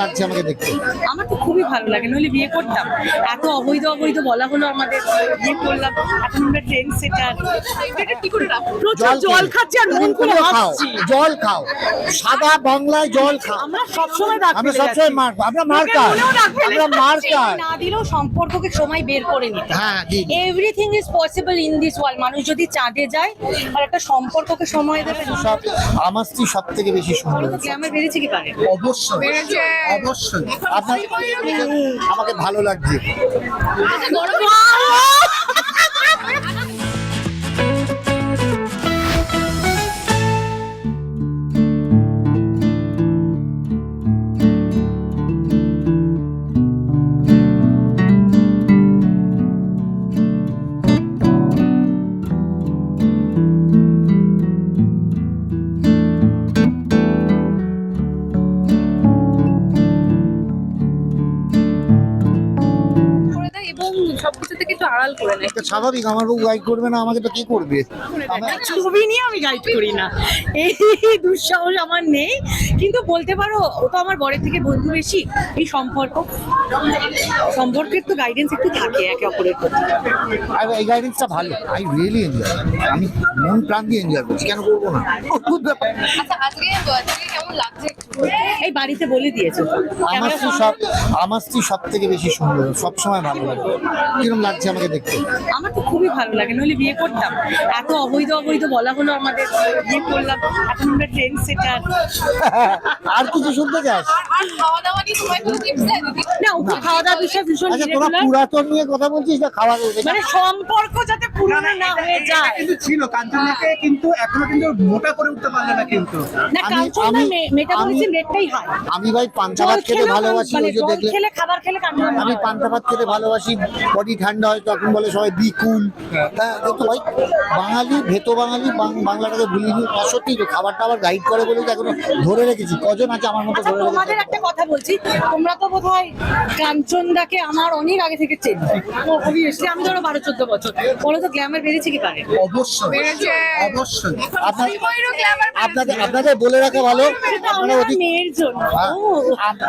লাগছে আমাকে দেখতে? আমার তো খুবই ভালো লাগে নইলে বিয়ে করতাম। এত অবৈধ অবৈধ বলা হলো আমাদের বিয়ে করলাম এখন আমরা ট্রেন সেটার কি করে রাখব? প্রচুর জল খাচ্ছি আর মন করে খাও। হাসছি। জল খাও। সাদা বাংলায় জল খাও। আমরা সবসময় আমরা সবসময় যাচ্ছি। মার আমরা মার্কার। আমরা। মার্কার। না দিলেও সম্পর্ককে সময় বের করে নিতে। হ্যাঁ everything is possible in this world মানুষ যদি চাঁদে যায় আর একটা সম্পর্ককে সময় দেবে। সব আমার স্ত্রী সব থেকে বেশি সুন্দর। কি পারে? অবশ্যই। অবশ্যই। আপনার আমাকে ভালো লাগছে। আড়াল করে নেয়। এটা স্বাভাবিক আমার বউ গাইড করবে না আমাকে তো কি করবে? ছবি নিয়ে আমি গাইড করি না। এই দুঃসাহস আমার নেই। কিন্তু বলতে পারো ও তো আমার বরের থেকে বন্ধু বেশি এই সম্পর্ক? সম্পর্কের তো গাইডেন্স একটু থাকে একে অপরের প্রতি। এই গাইডেন্সটা ভালো। আই রিয়েলি এনজয় আমি মন প্রাণ দিয়ে এনজয় করছি কেন করব না? অদ্ভুত ব্যাপার আচ্ছা আজকে কেমন লাগছে? এই বাড়িতে বলে দিয়েছ। আমার স্ত্রী সব আমার স্ত্রী সব থেকে বেশি সুন্দর সবসময় ভালো লাগে। কিরম লাগছে আমাকে দেখতে? আমার তো খুবই ভালো লাগে নইলে বিয়ে করতাম। এত অবৈধ অবৈধ বলা হলো আমাদের বিয়ে করলাম এখন আমরা ট্রেন সেটার। আর কিছু শুনতে চাস? না ও তো খাওয়া দাওয়া বিষয়ে ভীষণ আচ্ছা তোরা পুরাতন নিয়ে কথা বলছিস না খাওয়া দাওয়া মানে সম্পর্ক যাতে পুরনো না হয়ে যায়। কিন্তু ছিল কাঞ্চনকে কিন্তু এখনও কিন্তু মোটা করে উঠতে পারলে না কিন্তু। না কাঞ্চন মেটাবলিজম রেটটাই হাই আমি ভাই পান্তা ভাত খেতে ভালোবাসি মানে ওই যে দেখলে খেলে খাবার খেলে আমি পান্তা ভাত খেতে ভালোবাসি বডি ঠান্ডা হয় তখন বলে সবাই বিকুল হ্যাঁ। দেখো ভাই বাঙালি ভেতো বাঙালি বাংলাটাকে ভুলিনি আর সত্যি খাবার টাবার গাইড করে বলে তো এখনও ধরে রেখেছি। কজন আছে আমার মতো আচ্ছা ধরে তোমাদের একটা কথা বলছি তোমরা তো বোধহয় কাঞ্চনদাকে আমার অনেক আগে থেকে চেন। অবভিয়াসলি আমি ধরো বারো চোদ্দ বছর। বলো তো গ্ল্যামার বেড়েছে কি পারে? অবশ্যই অবশ্যই। আপনাদের আপনাদের বলে রাখা ভালো আপনারা ওদিক মেয়ের জন্য। হ্যাঁ,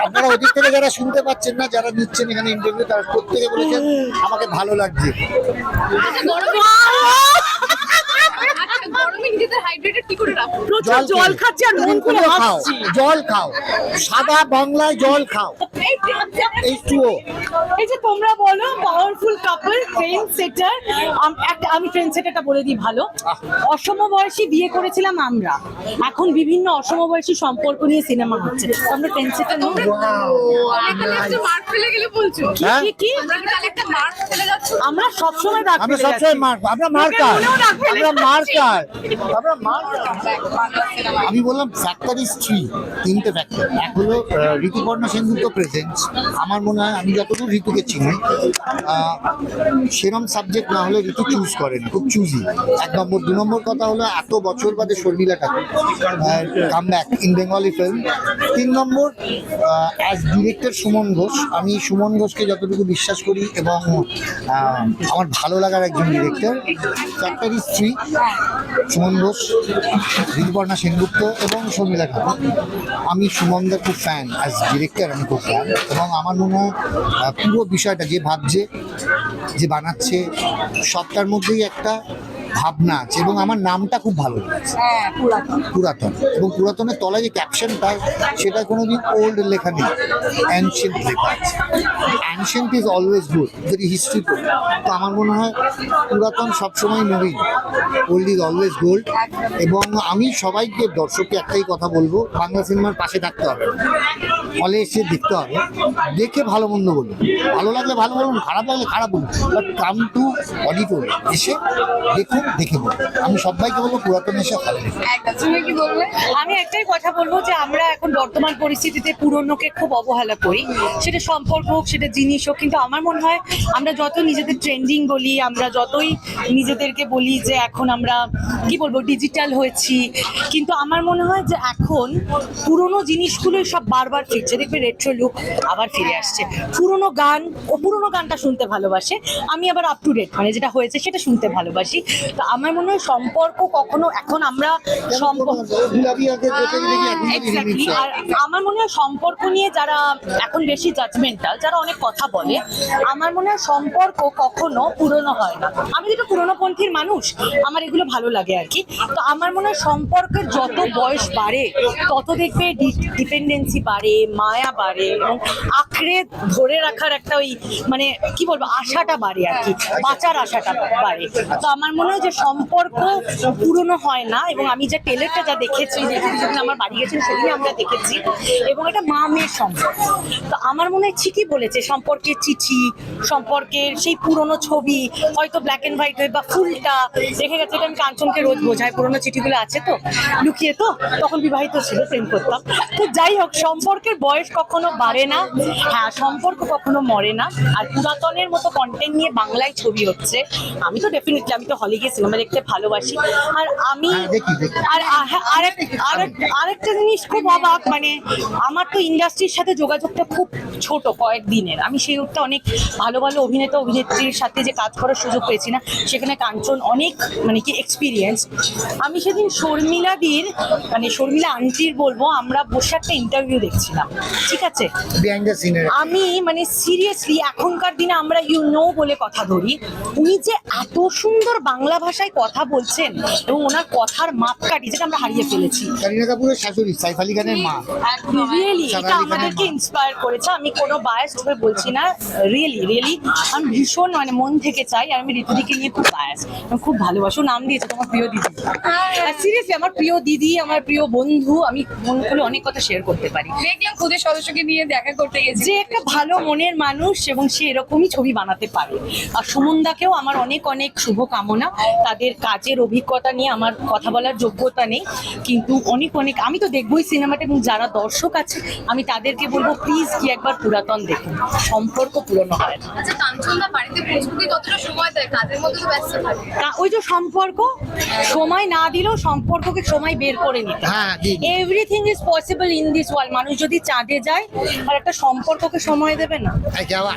আপনারা ওদিক থেকে যারা শুনতে পাচ্ছেন না যারা নিচ্ছেন এখানে ইন্টারভিউ তারা প্রত্যেকে বলেছেন আমাকে ভালো লাগছে আচ্ছা গরমে আচ্ছা গরমে নিজেদের হাইড্রেটেড কি করে রাখো প্রচুর জল খাচ্ছি আর মন করে জল খাও জল খাও। সাদা বাংলায় জল খাও। এই এই যে তোমরা বলো পাওয়ারফুল কাপল ট্রেন সেটার আমি ট্রেন সেটারটা বলে দিই ভালো। অসমবয়সী বিয়ে করেছিলাম আমরা। এখন বিভিন্ন অসমবয়সী সম্পর্ক নিয়ে সিনেমা হচ্ছে। আমরা ট্রেন সেটার মার্ক ফেলে গেলে বলছো? কি কি মার্ক আমরা সবসময় আমরা সবসময় যাচ্ছি। মার আমরা মার্কার আমরা মার্কার আমরা আমি বললাম ফ্যাক্টর ইজ থ্রি তিনটে ফ্যাক্টর এক হলো ঋতুপর্ণা সেনগুপ্ত প্রেজেন্স আমার মনে হয়, আমি যতদূর ঋতুকে চিনি সেরম সাবজেক্ট না হলে ঋতু চুজ করেন খুব চুজি এক নম্বর। দু নম্বর কথা হলো, এত বছর বাদে Sharmila Tagore come back in Bengali film তিন নম্বর অ্যাজ ডিরেক্টর সুমন ঘোষ, আমি সুমন ঘোষকে যতটুকু বিশ্বাস করি এবং আমার ভালো লাগার একজন director factor is three Suman Ghosh Rituparna Sengupta এবং শর্মিলা খান। আমি সুমনদের খুব ফ্যান অ্যাজ ডিরেক্টর আমি খুব ফ্যান এবং আমার মনে হয় পুরো বিষয়টা যে ভাবছে, যে বানাচ্ছে, সবটার মধ্যেই একটা ভাবনা আছে এবং আমার নামটা খুব ভালো লেগেছে। হ্যাঁ পুরাতন। পুরাতন। এবং পুরাতনের তলায় যে ক্যাপশনটা সেটা কোনোদিন ওল্ড লেখা নেই। অ্যানশিয়েন্ট লেখা আছে। অ্যানশিয়েন্ট ইজ অলওয়েজ গুড যদি হিস্ট্রি পড়ি তো আমার মনে হয় পুরাতন সবসময় নবীন ওল্ড ইজ অলওয়েজ গোল্ড এবং আমি সবাইকে দর্শককে একটাই কথা বলব বাংলা সিনেমার পাশে থাকতে হবে। হলে এসে দেখতে হবে। দেখে ভালো মন্দ বলুন। ভালো লাগলে ভালো বলুন খারাপ লাগলে খারাপ বলুন। বাট কাম টু অডিটোরিয়াম এসে দেখুন দেখে বলুন। আমি সবাইকে বলব, পুরাতন এসে ভালো কি বলবে? আমি একটাই কথা বলব যে আমরা এখন বর্তমান পরিস্থিতিতে পুরনোকে খুব অবহেলা করি। সেটা সম্পর্ক হোক, সেটা জিনিস হোক, কিন্তু আমার মনে হয় আমরা যত নিজেদের ট্রেন্ডিং বলি, আমরা যতই নিজেদেরকে বলি যে এখন আমরা, কি বলব ডিজিটাল হয়েছি, কিন্তু আমার মনে হয় যে এখন পুরনো জিনিসগুলোই সব বারবার ফিরছে। দেখবে রেট্রো লুক আবার ফিরে আসছে। পুরনো গান, ও পুরনো গানটা শুনতে ভালোবাসে। আমি আবার আপ টু ডেট মানে যেটা হয়েছে সেটা শুনতে ভালোবাসি। তো আমার মনে হয় সম্পর্ক কখনো এখন আমরা আর আমার মনে হয় সম্পর্ক নিয়ে যারা এখন বেশি জাজমেন্টাল যারা অনেক কথা বলে, আমার মনে হয় সম্পর্ক কখনো পুরনো হয় না। আমি যেটা পুরনো পন্থীর মানুষ, আমার এগুলো ভালো লাগে আর কি। তো আমার মনে হয় সম্পর্কের যত বয়স বাড়ে, তত দেখবে ডিপেন্ডেন্সি বাড়ে, মায়া বাড়ে, এবং আঁকড়ে ধরে রাখার একটা ওই মানে কি বলব, আশাটা বাড়ে আর কি, বাঁচার আশাটা বাড়ে। তো আমার মনে হয় যে সম্পর্ক পুরনো হয় না এবং আমি যে টেলেরটা যা দেখেছি, যে আমার বাড়ি গেছেন সেদিনই আমরা দেখেছি এবং এটা মা মেয়ের সম্পর্ক। তো আমার মনে হয় ঠিকই বলেছে সম্পর্কের চিঠি, সম্পর্কের সেই পুরনো ছবি, হয়তো ব্ল্যাক অ্যান্ড হোয়াইট হয়ে বা ফুলটা দেখে গেছে এটা আমি কাঞ্চনকে রোজ বোঝাই, পুরনো চিঠিগুলো আছে তো, লুকিয়ে তো, তখন বিবাহিত ছিল, প্রেম করতাম। তো যাই হোক, সম্পর্কের বয়স কখনো বাড়ে না হ্যাঁ সম্পর্ক কখনো মরে না, আর পুরাতনের মতো কন্টেন্ট নিয়ে বাংলায় ছবি হচ্ছে, আমি তো ডেফিনেটলি আমি তো হলে সিনেমা দেখতে ভালোবাসি। আর আমি। আর আরেক- আরেক- আরেকটা জিনিস খুব অবাক মানে আমার তো ইন্ডাস্ট্রির সাথে যোগাযোগটা খুব ছোট কয়েকদিনের আমি সেই অর্থে অনেক ভালো ভালো অভিনেতা অভিনেত্রীর সাথে যে কাজ করার সুযোগ পেয়েছি না সেখানে কাঞ্চন অনেক মানে কি এক্সপিরিয়েন্স আমি সেদিন শর্মিলা শর্মিলাদির মানে শর্মিলা আন্টির বলব আমরা বসে একটা ইন্টারভিউ দেখছিলাম ঠিক আছে? আমি মানে সিরিয়াসলি এখনকার দিনে আমরা ইউ নো বলে কথা ধরি উনি যে এত সুন্দর বাংলা ভাষায় কথা বলছেন এবং ওনার কথার মাপকাঠি যেটা আমরা হারিয়ে ফেলেছি। কারিনা কাপুরের শাশুড়ি সাইফ আলী খানের মা। রিয়েলি এটা আমাদেরকে ইন্সপায়ার করেছে। আমি কোনো বায়াস হয়ে বলছি না রিয়েলি রিয়েলি আমি ভীষণ মানে মন থেকে চাই আর আমি ঋতুদিকে নিয়ে খুব বায়াস খুব ভালোবাসো নাম দিয়েছে তোমার প্রিয় দিদি। সিরিয়াসলি আমার প্রিয় দিদি আমার প্রিয় বন্ধু আমি মন খুলে অনেক কথা শেয়ার করতে পারি। দেখলাম খুদের সদস্যকে নিয়ে দেখা করতে গেছি। যে একটা ভালো মনের মানুষ এবং সে এরকমই ছবি বানাতে পারে। আর সুমনদাকেও আমার অনেক অনেক শুভকামনা। তাদের কাজের অভিজ্ঞতা নিয়ে আমার কথা বলার যোগ্যতা নেই। কিন্তু অনেক অনেক আমি তো দেখবই সিনেমাটা এবং যারা দর্শক আছে আমি তাদেরকে বলব প্লিজ কি একবার পুরাতন দেখুন। সম্পর্ক পুরনো হয় না। আচ্ছা কাঞ্চনদা বাড়িতে পৌঁছতে কতটা সময় দেয় কাজের মধ্যে তো ব্যস্ত থাকে। ওই যে সম্পর্ক সময় না দিলেও সম্পর্ককে সময় বের করে নিতে হ্যাঁ। Everything is possible in this world মানুষ যদি চাঁদে যায় আর একটা সম্পর্ককে সময় দেবে না। যাওয়া